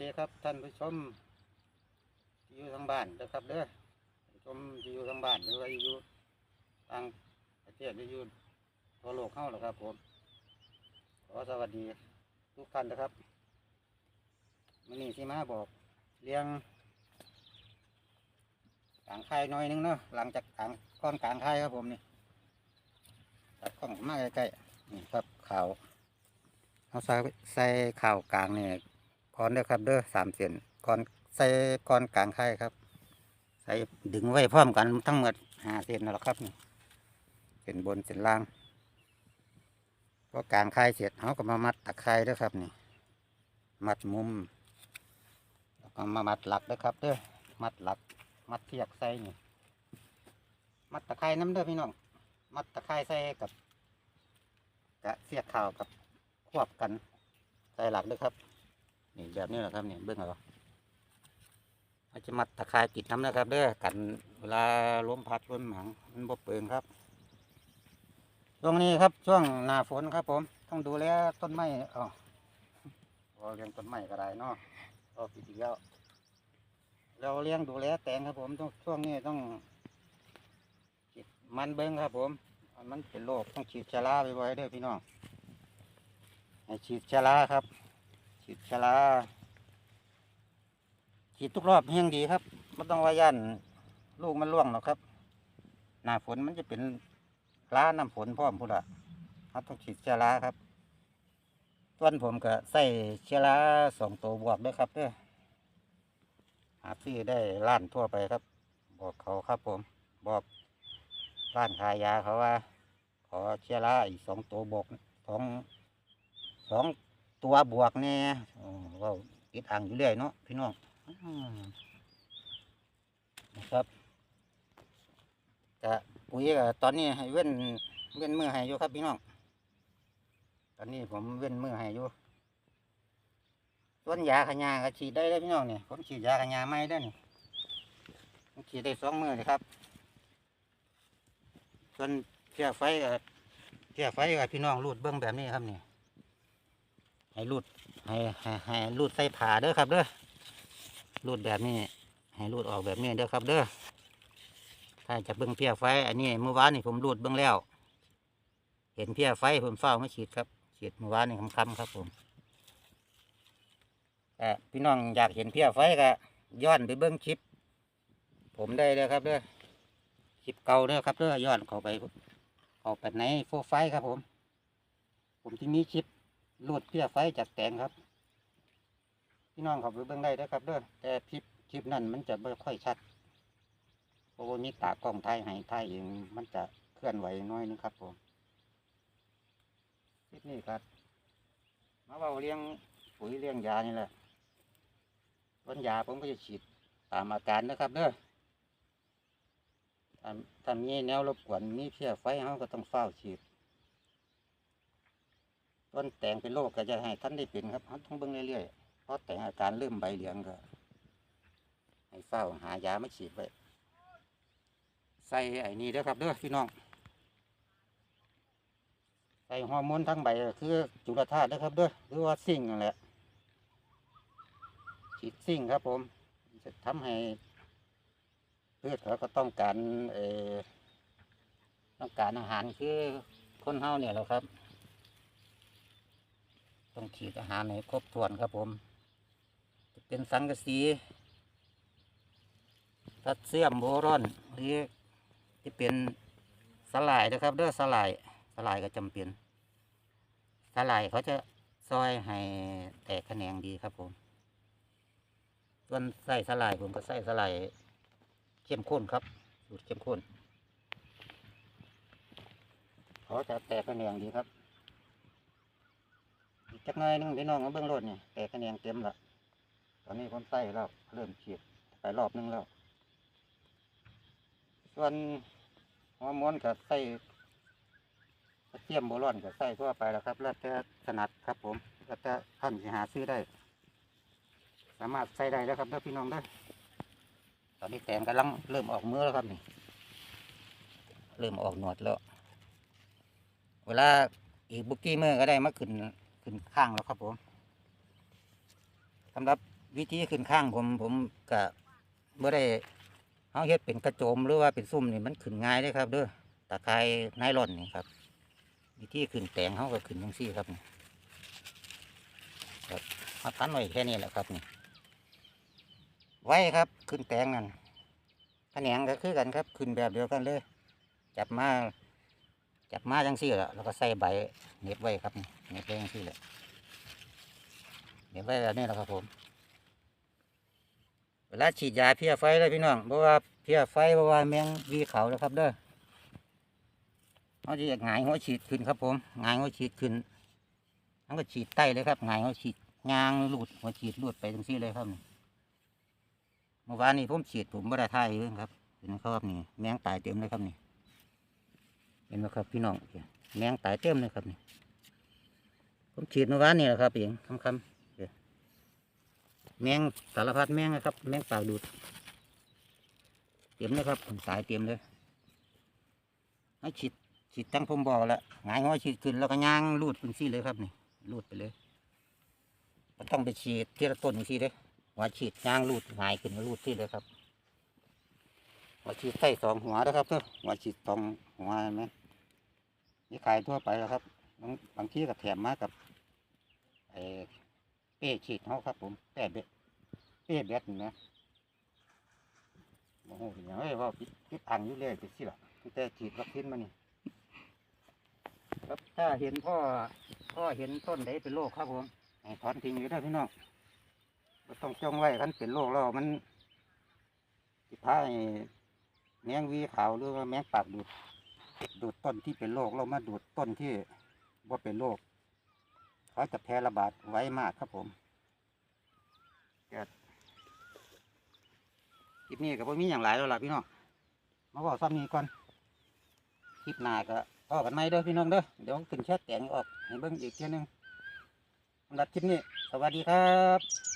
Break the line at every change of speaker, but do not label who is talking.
สดีครับท่านผู้ชมที่อยู่ทางบ้านนะครับเด้อชมที่อยู่ทางบ้านหรือว่าอยู่ต่างประเทศหรืออยู่ทั่วโลกเข้าหรอครับผมขอสวัสดีทุกท่านนะครับมันนี่ที่มาบอกเลี้ยงกลางค่ายหน้อยนึงเนาะหลังจากกลางก้อนกลางค่ายครับผมนี่ตัดกล้องมาใกล้ๆนี่ครับข่าวเอาใส่ใส่ข่าวกลางเนี่ก้ อนเด้อครับเด้อสามเส้นก้อนใส่ก้อนกลางไข่ครับ ใส่ดึงไว้พร้อมกันทั้งหมดห้าเส้นนั่นแหละครับนี่เส้นบนเส้นล่างพอกลางไข่เสร็จเขาก็มามัดตะไคร้เด้อครับนี่ มัดมุมแล้วก็มามัดหลักเด้อครับเด้อมัดหลัก มัดเทียกใส่นี่ มัดตะไคร้น้ำเด้อพี่น้องมัดตะไคร้ใส่กับกะเสียกข่าวกับควบกันใส่หลักเด้อครับ นี่แบบนี้แหละครับเนี่ยเบื้องเอาเราจะมัดตะไคร้ปิดน้ำนะครับเด้อกันเวลาล้มพัดล้มหมังมันบ่เปิงครับ ช่วงนี้ครับช่วงหน้าฝนครับ ผม ต้องดูแลต้นไม้อ๋อเราเลี้ยงต้นไม้ก็ได้เนาะก็ปิดอีกแล้วเราเลี้ยงดูแลแตงครับผมต้องช่วงนี้ต้องฉีดมันเบิ้งครับ ผม มันเป็นโรคต้องฉีดชาลาบ่อยๆเด้อพี่น้องให้ฉีดชาลาครับ ฉีดชลาฉีดทุกรอบเฮียงดีครับไม่ต้องว่ายันลูกมันร่วงหรอกครับ หน้าฝนมันจะเป็นล้าน้ำฝนพร้อมพุ่นละครับต้องฉีดเชลาครับต้นผมก็ใส่เชลาสองตัวบวกด้วยครับเด้อหาซื้อได้ร้านทั่วไปครับ บอกเขาครับผม บอกร้านขายยาเขาว่า ขอเชลาอีกสองตัวบวกสองสอง ตัวบวกเนี่ยเราติดอ่างอยู่เรื่อยเนาะพี่น้องนะครับจะปุ๋ยก็ตอนนี้ให้เว้นเว้นมือให้อยู่ครับพี่น้อง ตอนนี้ผมเว้นมือให้อยู่ส่วนยาขยาก็ฉีดได้เลยพี่น้องเนี่ยผมฉีดยาขยาไม่ได้นี่ฉีดได้สองมือเลยครับ ส่วนเพียไฟก็เพียไฟก็พี่น้องรูดเบื้องแบบนี้ครับเนี่ย ให้รูดให้ให้ให้รูดใส่ผ่าเด้อครับเด้อรูดแบบนี้ให้รูดออกแบบนี้เด้อครับเด้อถ้าจะเบิ้งเพียไฟ อันนี้เมื่อวานนี่ผมรูดเบิ้งแล้ว เห็นเพียไฟผมเฝ้าไม่ฉีดครับฉีดเมื่อวานนี่คำๆครับผมแต่พี่น้องอยากเห็นเพียไฟก็ย้อนไปเบิ้งคลิป ผมได้เลยครับเด้อคลิปเก่าเด้อครับเด้อย้อนเข้าไปเข้าไปในโฟไฟครับผม ผมที่มีคลิป รูดเพี้ยไฟจากแตงครับ พี่น้องเขาไปเบิ่งได้ด้อครับเด้อแต่คลิปคลิปนั้นมันจะไม่ค่อยชัดเพราะว่ามีตากล้องถ่ายให้ถ่ายเองมันจะเคลื่อนไหวน้อยนึงครับผมคลิปนี้ครับมาเว่าเลี้ยงปุ๋ยเลี้ยงยานี่แหละต้นยาผมก็จะฉีดตามอาการนะครับเด้อถ้าถ้ามีแนวรบกวนมีเพี้ยไฟเขาก็ต้องเฝ้าฉีด ต้นแตงเป็นโรคก็จะให้ท่านได้เป็นครับเราต้องเบิ่งเรื่อยๆเพราะแต่งอาการเริ่มใบเหลืองก็ ให้เฝ้าหายามาฉีดไว้ใส่ไอ้นี่เด้อครับเด้อพี่น้องใส่ฮอร์โมนทั้งใบคือจุลธาตุเด้อครับเด้อหรือว่าซิ่งนั่นแหละฉีดซิ่งครับ ผม จะทำให้พืชเขาก็ต้องการเออต้องการอาหารคือคนเฮาเนี่ยแหละครับ ต้องฉีดอาหารให้ครบถ้วนครับผมจะเป็นสังกะสีทัดเสียมโบรอนหรือที่เป็นสลายนะครับเด้อสลายสลายก็จำเป็นสลายเขาจะซอยให้แตกแขนงดีครับผมส่วนใส่สลายผมก็ใส่สลายเข้มข้นครับสูตรเข้มข้นเขาจะแตกแขนงดีครับ จักหน่อยนึงพี่น้องเอาเบื้องรถนี่แต่คะแนนเต็มละตอนนี้ผมใส่แล้วเริ่มฉีดไปรอบนึงแล้ว ส่วนฮอร์โมนกับใส่กระเทียมโบรอนกับใส่ทั่วไปแล้วครับ แล้วแต่ถนัดครับผม แล้วแต่ท่านจะหาซื้อได้ สามารถใส่ได้แล้วครับเด้อพี่น้องเด้อตอนนี้แตงกำลังเริ่มออกมือแล้วครับนี่ เริ่มออกหนวดแล้ว เวลาอีกบุกกี้เมื่อก็ได้มาขึ้น ขึ้นข้างแล้วครับผมสำหรับวิธีขึ้นข้างผมผมก็บ่ได้เฮาเฮ็ดเป็นกระโจมหรือว่าเป็นซุ่มนี่มันขึ้นง่ายเด้ครับเด้อตะไคร้ไนล่อนนี่ครับ วิธีขึ้นแตงเฮาก็ขึ้นจังซี่ครับนี่ครับเอาตันไว้แค่นี้แหละครับนี่ ไว้ครับขึ้นแตงนั่นแขนงก็คือกันครับ ขึ้นแบบเดียวกันเลย จับมา จับมาจังซี่แหละแล้วก็ใส่ใบเน็บไว้ครับเน็บไว้จังซี่แหละเน็บไว้แบบนี้แหละครับผมเวลาฉีดยาเพี้ยไฟเลยพี่น้องเพราะว่าเพี้ยไฟเพราะว่าแมงวีเขาแล้วครับเด้อเขาจะหงายหัวฉีดขึ้นครับผมหงายหัวฉีดขึ้นมันก็ฉีดใต้เลยครับหงายหัวฉีดยางลูดหัวฉีดลูดไปตรงซี่เลยครับนี่เมื่อวานนี้ผมฉีดผมไม่ได้ท่ายเองครับเห็นไหมครับนี่แมงตายเต็มเลยครับนี่ เห็นไหมครับพี่น้องแมงตายเต็มเลยครับนี่ผมฉีดเมื่อวานนี่แหละครับเองคำคำแมงสารพัดแมงนะครับ แมงปากดูด เต็มเลยครับสายเต็มเลยให้ฉีดฉีดตั้งผมบอกแล้วหงายหัวฉีดขึ้นแล้วก็ย่างลูดเป็นซี่เลยครับนี่ลูดไปเลยมันต้องไปฉีดที่ละต้นซี่เลยหัวฉีดย่างลูดหงายขึ้นมาลูดซี่เลยครับ หัวฉีดใส่สองหัวนะครับเพื่อหัวฉีดสองหัวไหมนี่ขายทั่วไปแล้วครับบางบางที่ก็แถมมากับไอ้เป้ฉีดเขาครับ ผมแป้เบ็ดเป้เบ็ดนะโอ้โหอย่างเอ้ยว่าปิดปิดอ่างอยู่เลยไปสิล่ะคือแต่ฉีดวัคซีนมานี่ครับถ้าเห็นพ่อพ่อเห็นต้นใดเป็นโรคครับผมให้ถอนทิ้งอยู่ได้พี่น้องต้องจ้องไว้คันเป็นโรคแล้วมันสิพาย แมงวีขาวหรือว่าแมงปากดูดดูดต้นที่เป็นโรคเรามาดูดต้นที่ว่าเป็นโรคเขาจะแพร่ระบาดไว้มากครับผมเกิดคลิปนี้ก็บ่มีอย่างหลายแล้วล่ะพี่น้องมาบอกซ้ำนี้ก่อนคลิปหน้าก็ต่อกันไหมเด้อพี่น้องเด้อเดี๋ยวขึ้นแชทแตงออกให้เบิ่งอีกเทียหนึงสำหรับคลิปนี้ สวัสดีครับ